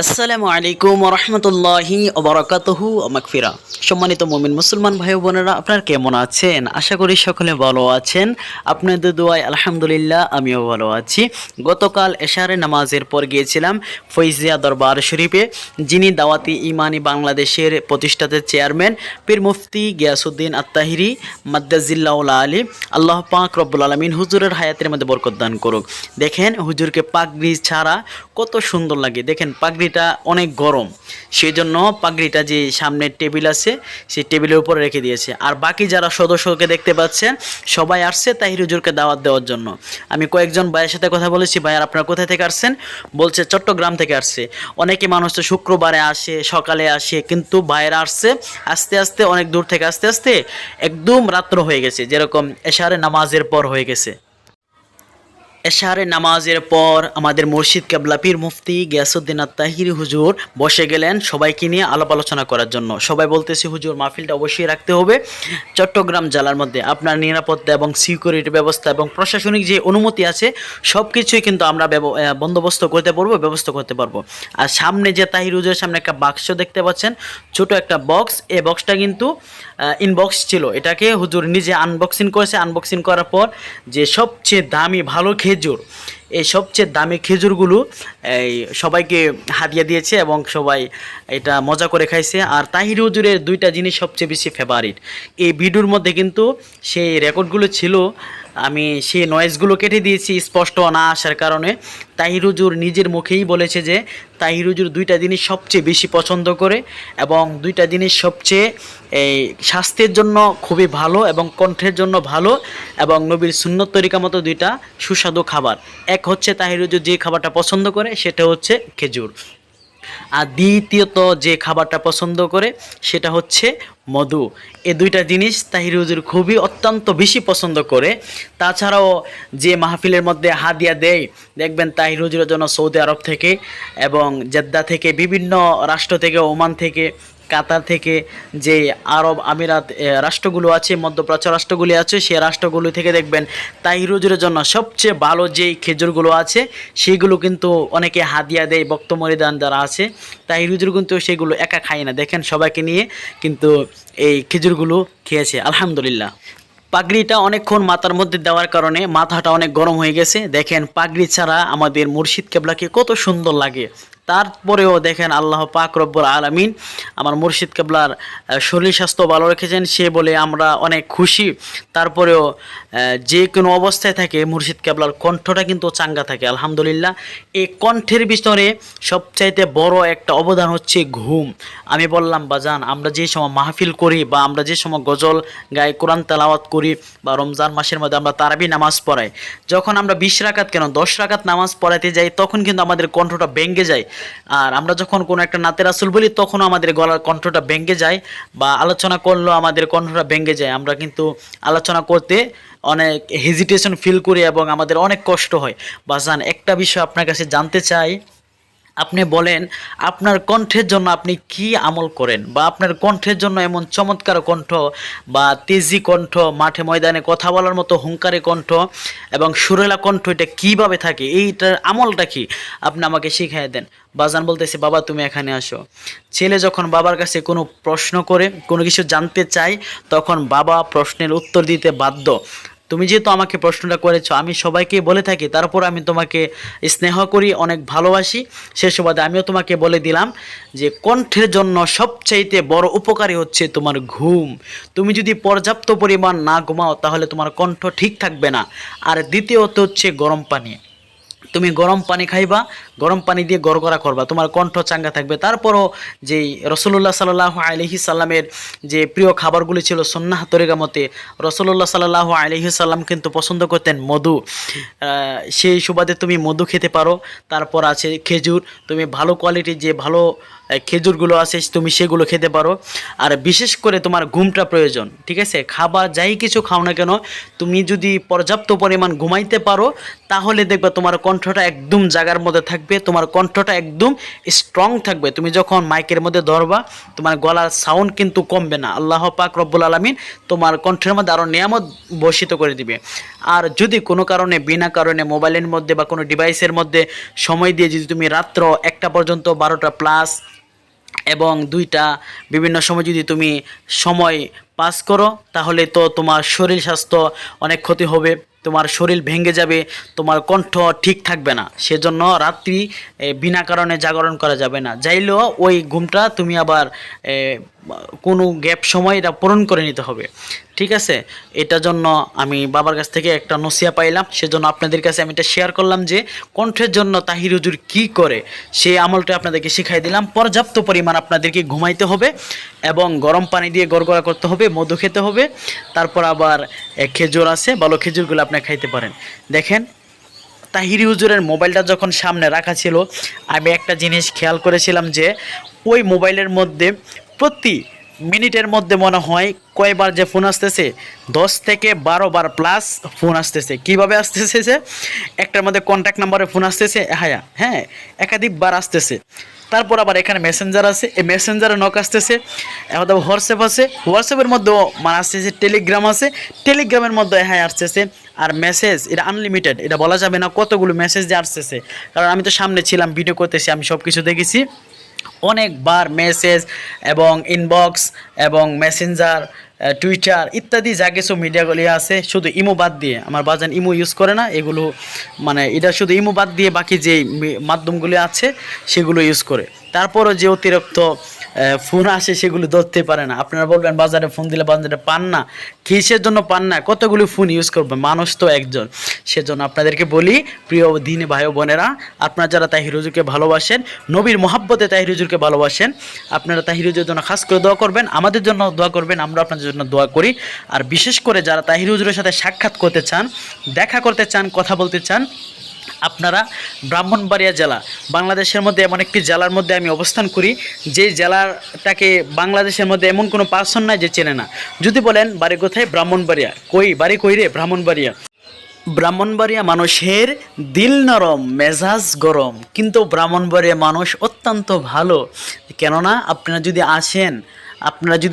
আসসালামু আলাইকুম রহমতুল্লাহি ওবরাকাতহু মাকফিরা সম্মানিত মমিন মুসলমান ভাই বোনেরা, আপনারা কেমন আছেন? আশা করি সকলে ভালো আছেন। আপনাদের দোয়ায় আলহামদুলিল্লাহ, আমিও ভালো আছি। গতকাল এশারে নামাজের পর গিয়েছিলাম ফৈজিয়া দরবার শরীফে, যিনি দাওয়াতি ইমানি বাংলাদেশের প্রতিষ্ঠাতা চেয়ারম্যান পীর মুফতি গিয়াসুদ্দিন আত্তাহিরি, মাদ্দাজিল্লাউল আলী, আল্লাহ পাক রব্বুল আলমিন হুজুরের হায়াতের মধ্যে বরকত দান করুক। দেখেন হুজুরকে পাগড়ি ছাড়া কত সুন্দর লাগে। দেখেন পাগড়িটা অনেক গরম। সেই জন্য পাগড়িটা যে সামনে টেবিল আছে, সেই টেবিলের উপরে রেখে দিয়েছে। আর বাকি যারা সদস্যকে দেখতে পাচ্ছেন, সবাই আসছে তাহির হুজুরকে দাওয়াত দেওয়ার জন্য। আমি কয়েকজন ভাইয়ের সাথে কথা বলেছি, ভাইয়ার আপনারা কোথায় থেকে আসছেন? বলছে চট্টগ্রাম থেকে আসছে। অনেকে মানুষ তো শুক্রবারে আসে, সকালে আসে, কিন্তু ভাইয়েরা আসছে আস্তে আস্তে, অনেক দূর থেকে আস্তে আস্তে, একদম রাত্র হয়ে গেছে। যেরকম এশারে নামাজের পর হয়ে গেছে। এশারে নামাজের পর আমাদের মুর্শিদ কেবলা পীর মুফতি গিয়াসুদ্দিন আত্মাহির হুজুর বসে গেলেন সবাইকে নিয়ে আলাপ আলোচনা করার জন্য। সবাই বলতেছে, হুজুর, মাহফিলটা অবশ্যই রাখতে হবে। চট্টগ্রাম জেলার মধ্যে আপনার নিরাপত্তা এবং সিকিউরিটি ব্যবস্থা এবং প্রশাসনিক যে অনুমতি আছে সব কিছুই কিন্তু আমরা বন্দোবস্ত করতে পারব, ব্যবস্থা করতে পারব। আর সামনে যে তাহির হুজুরের সামনে একটা বাক্স দেখতে পাচ্ছেন, ছোট একটা বক্স। এ বক্সটা কিন্তু ইনবক্স ছিল। এটাকে হুজুর নিজে আনবক্সিং করেছে। আনবক্সিং করার পর যে সবচেয়ে দামি, ভালো খেজুর। এই সবচেয়ে দামি খেজুরগুলো, এই সবাইকে হাদিয়া দিয়েছে এবং সবাই এটা মজা করে খাইছে। আর তাহির হুজুরের দুইটা জিনিস সবচেয়ে বেশি ফেভারিট এই ভিডিওর মধ্যে কিন্তু সেই রেকর্ডগুলো ছিল আমি সেই নয়েজগুলো কেটে দিয়েছি, স্পষ্ট না আসার কারণে। তাহিরুজুর নিজের মুখেই বলেছে যে, তাহিরুজুর দুইটা জিনিস সবচেয়ে বেশি পছন্দ করে এবং দুইটা জিনিস সবচেয়ে, এই, স্বাস্থ্যের জন্য খুবই ভালো এবং কণ্ঠের জন্য ভালো এবং নবীর সুন্নত তরিকা মতো দুইটা সুস্বাদু খাবার। এক হচ্ছে তাহিরুজুর যে খাবারটা পছন্দ করে, সেটা হচ্ছে খেজুর। আর দ্বিতীয়ত যে খাবারটা পছন্দ করে, সেটা হচ্ছে মধু। এ দুইটা জিনিস তাহির হুজুর খুবই অত্যন্ত বেশি পছন্দ করে। তাছাড়াও যে মাহফিলের মধ্যে হাদিয়া দেয়, দেখবেন তাহির হুজুরের জন্য সৌদি আরব থেকে এবং জেদ্দা থেকে বিভিন্ন রাষ্ট্র থেকে, ওমান থেকে কাতার থেকে যে আরব আমিরাত রাষ্ট্রগুলো আছে, মধ্যপ্রাচ্য রাষ্ট্রগুলি আছে, সে রাষ্ট্রগুলো থেকে দেখবেন তাহির হুজুরের জন্য সবচেয়ে ভালো যেই খেজুরগুলো আছে, সেগুলো কিন্তু অনেকে হাদিয়া দেয়, বক্তমরিদান যারা আছে তাহির হুজুর কিন্তু সেগুলো একা খায় না। দেখেন সবাইকে নিয়ে কিন্তু এই খেজুরগুলো খেয়েছে, আলহামদুলিল্লাহ। পাগড়িটা অনেকক্ষণ মাথার মধ্যে দেওয়ার কারণে মাথাটা অনেক গরম হয়ে গেছে। দেখেন পাগড়ি ছাড়া আমাদের মুর্শিদ কেবলাকে কত সুন্দর লাগে। তারপরেও দেখেন আল্লাহ পাক রব্বুল আলামিন আমার মুর্শিদ কেবলার শরীর স্বাস্থ্য ভালো রেখেছেন, সে বলে আমরা অনেক খুশি। তারপরেও যে কোনো অবস্থায় থাকে, মুর্শিদ কেবলার কণ্ঠটা কিন্তু চাঙ্গা থাকে, আলহামদুলিল্লাহ। এই কণ্ঠের ভিতরে সবচাইতে বড় একটা অবদান হচ্ছে ঘুম। আমি বললাম, বাজান, আমরা যে সময় মাহফিল করি বা আমরা যে সময় গজল গায়ে কোরআন তেলাওয়াত করি বা রমজান মাসের মধ্যে আমরা তারাবি নামাজ পড়াই, যখন আমরা বিশ রাকাত কেন দশ রাকাত নামাজ পড়াইতে যাই, তখন কিন্তু আমাদের কণ্ঠটা ভেঙে যায়। আর আমরা যখন কোনো একটা নাতের আসল বলি তখনও আমাদের গলার কণ্ঠটা ভেঙে যায় বা আলোচনা করলেও আমাদের কণ্ঠটা ভেঙে যায়। আমরা কিন্তু আলোচনা করতে অনেক হেজিটেশন ফিল করি এবং আমাদের অনেক কষ্ট হয়। বাজান একটা বিষয় আপনার কাছে জানতে চাই। আপনি বলেন, আপনার কণ্ঠের জন্য আপনি কি আমল করেন? বা আপনার কণ্ঠের জন্য এমন চমৎকার কণ্ঠ বা তেজি কণ্ঠ, মাঠে ময়দানে কথা বলার মতো হুঙ্কারে কণ্ঠ এবং সুরেলা কণ্ঠ, এটা কীভাবে থাকে? এইটার আমলটা কি? আপনি আমাকে শিখিয়ে দেন। বাজান বলতেছে, বাবা, তুমি এখানে আসো। ছেলে যখন বাবার কাছে কোনো প্রশ্ন করে, কোনো কিছু জানতে চায়, তখন বাবা প্রশ্নের উত্তর দিতে বাধ্য। তুমি যেহেতু আমাকে প্রশ্নটা করেছ, আমি সবাইকে বলে থাকি তারপর আমি তোমাকে স্নেহ করি, অনেক ভালোবাসি। সে সুবাদে আমিও তোমাকে বলে দিলাম যে কণ্ঠের জন্য সবচাইতে বড় উপকারী হচ্ছে তোমার ঘুম। তুমি যদি পর্যাপ্ত পরিমাণ না ঘুমাও, তাহলে তোমার কণ্ঠ ঠিক থাকবে না। আর দ্বিতীয়ত হচ্ছে গরম পানি। তুমি গরম পানি খাইবা, গরম পানি দিয়ে গড়গড়া করবা, তোমার কণ্ঠ চাঙ্গা থাকবে। তারপরও যেই রসুল্লাহ সাল্লাহ আলহি সাল্লামের যে প্রিয় খাবারগুলি ছিল সন্ন্যাহ তরিকা মতে রসুল্লাহ সাল্লাহ আলহি সাল্লাম কিন্তু পছন্দ করতেন মধু। সেই সুবাদে তুমি মধু খেতে পারো, তারপর আছে খেজুর। তুমি ভালো কোয়ালিটির যে ভালো খেজুরগুলো আছে, তুমি সেগুলো খেতে পারো। আর বিশেষ করে তোমার ঘুমটা প্রয়োজন, ঠিক আছে? খাবার যাই কিছু খাও না কেন, তুমি যদি পর্যাপ্ত পরিমাণ ঘুমাইতে পারো, তাহলে দেখবে তোমার কণ্ঠটা একদম জাগার মধ্যে থাকবে, তোমার কণ্ঠটা একদম স্ট্রং থাকবে। তুমি যখন মাইকের মধ্যে ধরবা, তোমার গলার সাউন্ড কিন্তু কমবে না। আল্লাহ পাক রব্বুল আলমিন তোমার কণ্ঠের মধ্যে আরও নিয়ামত বর্ষিত করে দিবে। আর যদি কোনো কারণে, বিনা কারণে মোবাইলের মধ্যে বা কোনো ডিভাইসের মধ্যে সময় দিয়ে যদি তুমি রাত্র একটা পর্যন্ত বারোটা প্লাস এবং দুইটা বিভিন্ন সময় যদি তুমি সময় পাস করো, তাহলে তো তোমার শরীর স্বাস্থ্য অনেক ক্ষতি হবে, তোমার শরীর ভেঙে যাবে, তোমার কণ্ঠ ঠিক থাকবে না। সেজন্য রাত্রি বিনা কারণে জাগরণ করা যাবে না। যাইলেও ওই ঘুমটা তুমি আবার কোনো গ্যাপ সময় এটা পূরণ করে নিতে হবে। ঠিক আছে? এটার জন্য আমি বাবার কাছ থেকে একটা নসিয়া পাইলাম। সেজন্য আপনাদের কাছে আমি এটা শেয়ার করলাম যে, কণ্ঠের জন্য তাহির হুজুর কী করে? সেই আমলটা আপনাদেরকে শিখাই দিলাম। পর্যাপ্ত পরিমাণ আপনাদেরকে ঘুমাইতে হবে এবং গরম পানি দিয়ে গড়গড়া করতে হবে, মধু খেতে হবে। তারপর আবার খেজুর আছে, ভালো খেজুরগুলো আপনি খাইতে পারেন। দেখেন, তাহিরি হুজুরের মোবাইলটা যখন সামনে রাখা ছিল, আমি একটা জিনিস খেয়াল করেছিলাম যে, ওই মোবাইলের মধ্যে প্রতি মিনিটের মধ্যে মনে হয় কয়বার যে ফোন আসতেছে, দশ থেকে বারো বার প্লাস ফোন আসতেছে। কীভাবে আসতেছে যে? একটার মধ্যে কন্ট্যাক্ট নাম্বারে ফোন আসতেছে হ্যাঁ হ্যাঁ একাধিকবার আসতেছে। তারপর আবার এখানে মেসেঞ্জার আছে, এই মেসেঞ্জারে নক আসতেছে তো হোয়াটসঅ্যাপ আছে হোয়াটসঅ্যাপের মধ্যেও মানে আসতেছে টেলিগ্রাম আছে টেলিগ্রামের মধ্যে হ্যাঁ আসতেছে, আর মেসেজ এটা আনলিমিটেড এটা বলা যাবে না কতগুলো মেসেজ যে আসতেছে। কারণ আমি তো সামনে ছিলাম ভিডিও করতেছি, আমি সব কিছু দেখেছি। অনেকবার মেসেজ এবং ইনবক্স এবং মেসেঞ্জার টুইটার ইত্যাদি যা কিছু মিডিয়াগুলি আছে, শুধু ইমো বাদ দিয়ে। আমার বাজান ইমো ইউজ করে না, এগুলো মানে এটা শুধু ইমো বাদ দিয়ে বাকি যে মাধ্যমগুলি আছে, সেগুলো ইউজ করে। তারপরও যে অতিরিক্ত ফোন আসে সেগুলো ধরতে পারে না। আপনারা বলবেন, বাজারে ফোন দিলে বাজারে পান না। কিসের জন্য পান না? কতগুলি ফোন ইউজ করবে? মানুষ তো একজন। সেজন্য আপনাদেরকে বলি, প্রিয় দিনী ভাই বোনেরা, আপনারা যারা তাহির হুজুরকে ভালোবাসেন, নবীর মোহাব্বতে তাহির হুজুরকে ভালোবাসেন, আপনারা তাহির হুজুরের জন্য খাস করে দোয়া করবেন, আমাদের জন্য দোয়া করবেন, আমরা আপনাদের জন্য দোয়া করি। আর বিশেষ করে যারা তাহির হুজুরের সাথে সাক্ষাৎ করতে চান, দেখা করতে চান, কথা বলতে চান আপনারা ব্রাহ্মণবাড়িয়া জেলা, বাংলাদেশের মধ্যে এমন একটি জেলার মধ্যে আমি অবস্থান করি, যে জেলাটাকে বাংলাদেশের মধ্যে এমন কোনো পার্সন নাই যে চেনে না। যদি বলেন, বাড়ি কোথায়? ব্রাহ্মণবাড়িয়া। কই? বাড়ি কই রে? ব্রাহ্মণবাড়িয়া। ব্রাহ্মণবাড়িয়া মানুষের দিল নরম, মেজাজ গরম। কিন্তু ব্রাহ্মণবাড়িয়া মানুষ অত্যন্ত ভালো। কেননা, আপনারা যদি আসেন, আপনারা যদি